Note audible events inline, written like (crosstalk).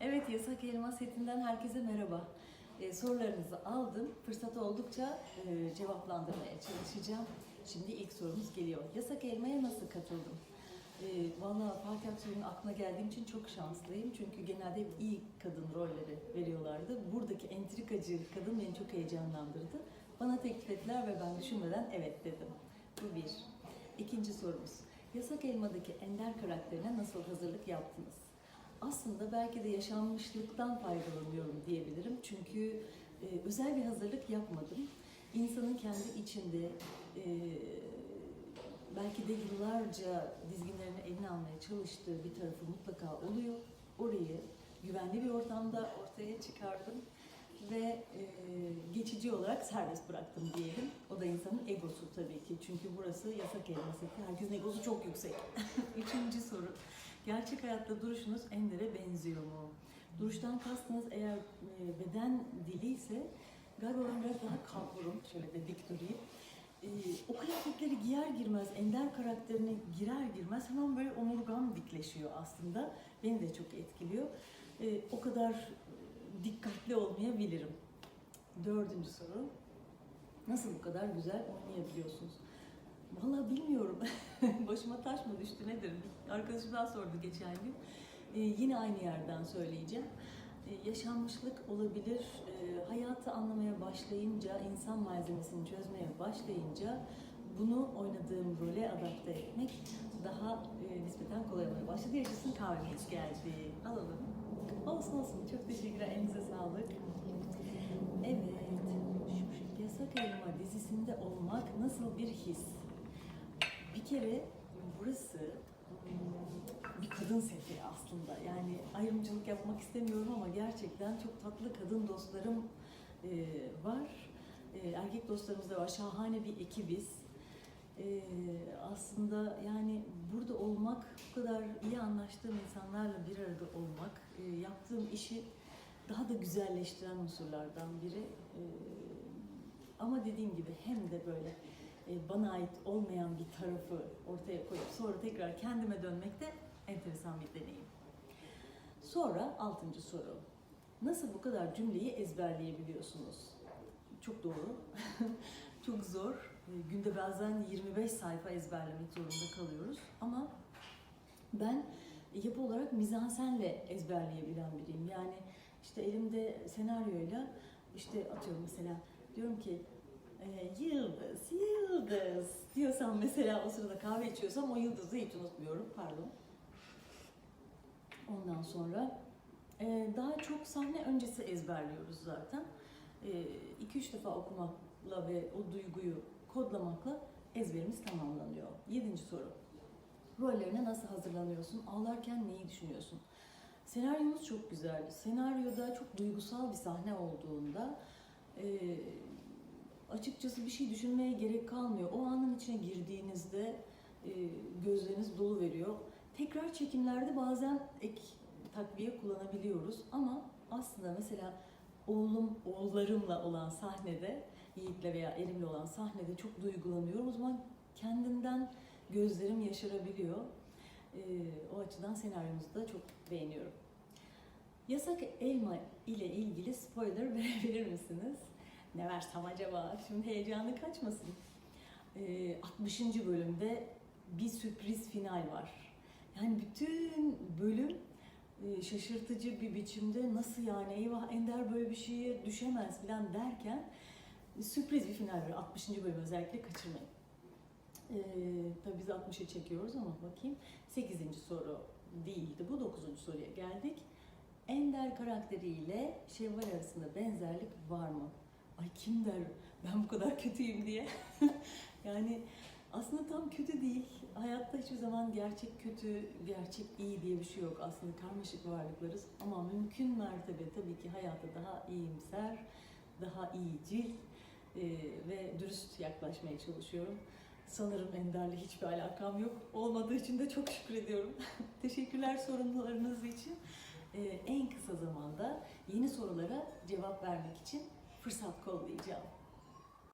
Evet, Yasak Elma setinden herkese merhaba. Ee, sorularınızı aldım. Fırsat oldukça e, cevaplandırmaya çalışacağım. Şimdi ilk sorumuz geliyor. Yasak Elma'ya nasıl katıldım? Ee, Valla Fatih Aksoy'un aklına geldiğim için çok şanslıyım. Çünkü genelde iyi kadın rolleri veriyorlardı. Buradaki entrikacı kadın beni çok heyecanlandırdı. Bana teklif ettiler ve ben düşünmeden evet dedim. Bu bir. İkinci sorumuz. Yasak Elma'daki Ender karakterine nasıl hazırlık yaptınız? Aslında belki de yaşanmışlıktan faydalanıyorum diyebilirim. Çünkü e, özel bir hazırlık yapmadım. İnsanın kendi içinde e, belki de yıllarca dizginlerini eline almaya çalıştığı bir tarafı mutlaka oluyor. Orayı güvenli bir ortamda ortaya çıkardım ve e, geçici olarak serbest bıraktım diyelim. O da insanın egosu tabii ki. Çünkü burası yasak elması. Herkesin egosu çok yüksek. (laughs) Üçüncü soru. Gerçek hayatta duruşunuz Ender'e benziyor mu? Duruştan kastınız eğer e, beden dili ise galiba ben biraz daha kalburum. Şöyle de dik durayım. E, o kıyafetleri giyer girmez, Ender karakterine girer girmez hemen böyle omurgam dikleşiyor aslında. Beni de çok etkiliyor. E, o kadar dikkatli olmayabilirim. Dördüncü soru. Nasıl bu kadar güzel oynayabiliyorsunuz? Vallahi bilmiyorum. (laughs) Başıma taş mı düştü nedir? Bir Arkadaşım daha sordu geçen gün. Ee, yine aynı yerden söyleyeceğim. Ee, yaşanmışlık olabilir. Ee, hayatı anlamaya başlayınca, insan malzemesini çözmeye başlayınca bunu oynadığım role adapte etmek daha e, nispeten kolay olmaya başladı. Yaşasın kahvemiz geldi. Alalım. Olsun olsun. Çok teşekkürler. Elinize sağlık. Evet. Yasak Elma dizisinde olmak nasıl bir his? Bir kere burası bir kadın seti aslında. Yani ayrımcılık yapmak istemiyorum ama gerçekten çok tatlı kadın dostlarım e, var. E, erkek dostlarımız da var. Şahane bir ekibiz. E, aslında yani burada olmak, bu kadar iyi anlaştığım insanlarla bir arada olmak, e, yaptığım işi daha da güzelleştiren unsurlardan biri. E, ama dediğim gibi hem de böyle bana ait olmayan bir tarafı ortaya koyup sonra tekrar kendime dönmek de enteresan bir deneyim. Sonra altıncı soru. Nasıl bu kadar cümleyi ezberleyebiliyorsunuz? Çok doğru. (laughs) Çok zor. E, Günde bazen 25 sayfa ezberlemek zorunda kalıyoruz. Ama ben yapı olarak mizansenle ezberleyebilen biriyim. Yani işte elimde senaryoyla işte atıyorum mesela diyorum ki e, yıldız, yıldız diyorsam mesela o sırada kahve içiyorsam o yıldızı hiç unutmuyorum. Pardon. Ondan sonra e, daha çok sahne öncesi ezberliyoruz zaten. 2-3 defa okumakla ve o duyguyu kodlamakla ezberimiz tamamlanıyor. Yedinci soru. Rollerine nasıl hazırlanıyorsun? Ağlarken neyi düşünüyorsun? Senaryomuz çok güzel. Senaryoda çok duygusal bir sahne olduğunda e, açıkçası bir şey düşünmeye gerek kalmıyor. O anın içine girdiğinizde e, gözleriniz dolu veriyor. Tekrar çekimlerde bazen ek takviye kullanabiliyoruz ama aslında mesela oğlum, oğullarımla olan sahnede, Yiğit'le veya Erim'le olan sahnede çok duygulanıyorum. O zaman kendimden gözlerim yaşarabiliyor. Ee, o açıdan senaryomuzu da çok beğeniyorum. Yasak elma ile ilgili spoiler (laughs) verebilir misiniz? Ne versem acaba? Şimdi heyecanı kaçmasın. Ee, 60. bölümde bir sürpriz final var. Yani bütün bölüm e, şaşırtıcı bir biçimde nasıl yani eyvah Ender böyle bir şeye düşemez falan derken sürpriz bir final var. 60. bölüm özellikle kaçırmayın. Ee, tabii biz 60'ı çekiyoruz ama bakayım. 8. soru değildi. Bu 9. soruya geldik. Ender karakteriyle Şevval arasında benzerlik var mı? Ay kim der ben bu kadar kötüyüm diye. (laughs) yani aslında tam kötü değil. Hayatta hiçbir zaman gerçek kötü, gerçek iyi diye bir şey yok. Aslında karmaşık varlıklarız. Ama mümkün mertebe tabii ki hayata daha iyimser, daha iyicil e, ve dürüst yaklaşmaya çalışıyorum. Sanırım Ender'le hiçbir alakam yok. Olmadığı için de çok şükür ediyorum. (laughs) Teşekkürler sorunlarınız için. Ee, en kısa zamanda yeni sorulara cevap vermek için fırsat kollayacağım.